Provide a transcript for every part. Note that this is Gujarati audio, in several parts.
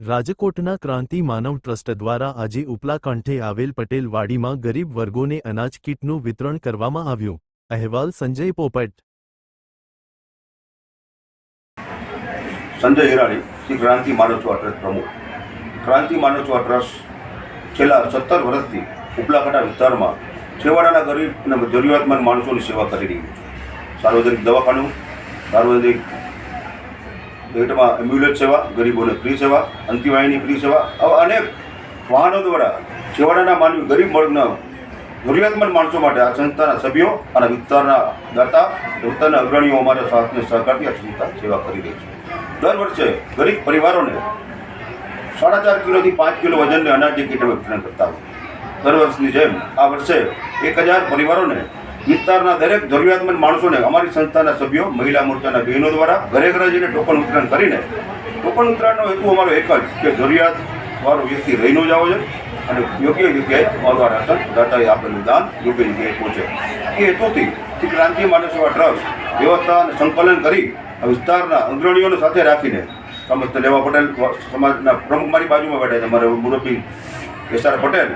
રાજકોટના ક્રાંતિ માનવ ટ્રસ્ટ દ્વારા આજે ઉપલા કંઠે આવેલ પટેલ વાડીમાં ગરીબ વર્ગોને અનાજ કીટનું વિતરણ કરવામાં આવ્યું. અહેવાલ સંજય પોપટ. સંજય હિરાણી, શ્રી ક્રાંતિ માનવસેવા ટ્રસ્ટ પ્રમુખ. ક્રાંતિ માનવ સેવા ટ્રસ્ટ છેલ્લા સત્તર વર્ષથી ઉપલાકાંઠા વિસ્તારમાં છેવાડાના ગરીબ અને જરૂરિયાતમંદ માણસોની સેવા કરી રહી છે. સાર્વજનિક દવાખાનું, સાર્વજનિક પેટમાં એમ્બ્યુલન્સ સેવા, ગરીબોને ફ્રી સેવા, અંતિવાહિની ફ્રી સેવા, આવા અનેક વાહનો દ્વારા છેવાડાના માનવી ગરીબ વર્ગના જરૂરિયાતમંદ માણસો માટે આ સંસ્થાના સભ્યો અને વિસ્તારના દાતા વિસ્તારના અગ્રણીઓ અમારા સાથને સહકારથી આ સંસ્થા સેવા કરી રહી છે. દર વર્ષે ગરીબ પરિવારોને સાડા ચાર કિલોથી પાંચ કિલો વજનને અનાજની કીટ વિતરણ કરતા દર વર્ષની જેમ આ વર્ષે એક હજાર પરિવારોને વિસ્તારના દરેક જરૂરિયાતમંદ માણસોને અમારી સંસ્થાના સભ્યો, મહિલા મોરચાના બહેનો દ્વારા ઘરે ઘરે જઈને ટોકન વિતરણ કરીને, ટોકન વિતરણનો હેતુ અમારો એક જ કે જરૂરિયાત વાળો વ્યક્તિ રહીનો જ આવો છે અને યોગ્ય જગ્યાએ અમારું રાશન દાતાએ આપેલું દાન યોગ્ય જગ્યાએ પહોંચે. એ હેતુથી શ્રી ક્રાંતિ માનવ સેવા ટ્રસ્ટ વ્યવસ્થા અને સંકલન કરી આ વિસ્તારના અગ્રણીઓને સાથે રાખીને સમસ્ત લેવા પટેલ સમાજના પ્રમુખ મારી બાજુમાં બેઠા છે, અમારે મુરબી એસ આર પટેલ.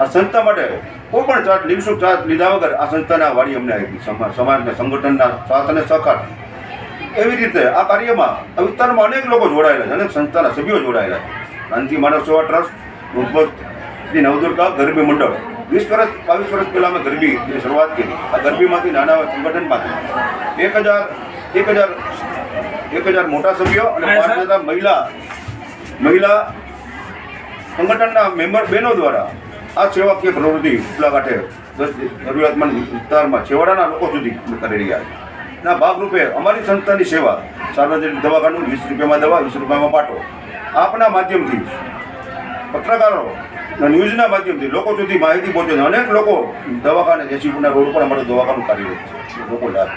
આ સંસ્થા માટે કોઈ પણ ચાર્જ નિઃશુલ્ક ચાર્જ લીધા વગર આ સંસ્થાના વાડી અમને આપી. સમાજના સંગઠનના સાથ અને સહકાર. એવી રીતે આ કાર્યમાં આ વિસ્તારમાં અનેક લોકો જોડાયેલા છે અનેક સંસ્થાના સભ્યો જોડાયેલા છે. ક્રાંતિ માનવ સેવા ટ્રસ્ટ ઉદ્ભવ શ્રી નવદુર્ગા ગરબી મંડળ. વીસ વર્ષ બાવીસ વર્ષ પહેલાં અમે ગરબીની શરૂઆત કરી. આ ગરબીમાંથી નાના સંગઠનમાંથી. એક હજાર એક હજાર એક હજાર મોટા સભ્યો અને પાંચ હજાર મહિલા મહિલા સંગઠનના મેમ્બર બહેનો દ્વારા આ સેવાકીય પ્રવૃત્તિ ઉપલા કાંઠે જરૂરિયાતમંદ વિસ્તારમાં છેવાડાના લોકો સુધી કરી રહ્યા છે. ના ભાગરૂપે અમારી સંસ્થાની સેવા સાર્વજનિક દવાખાનું વીસ રૂપિયામાં દવા, વીસ રૂપિયામાં પાટો. આપના માધ્યમથી પત્રકારો ન્યૂઝના માધ્યમથી લોકો સુધી માહિતી પહોંચે અનેક લોકો દવાખાને એસી રોડ પર અમારું દવાખાનું કાર્યરત છે. લોકો લાભ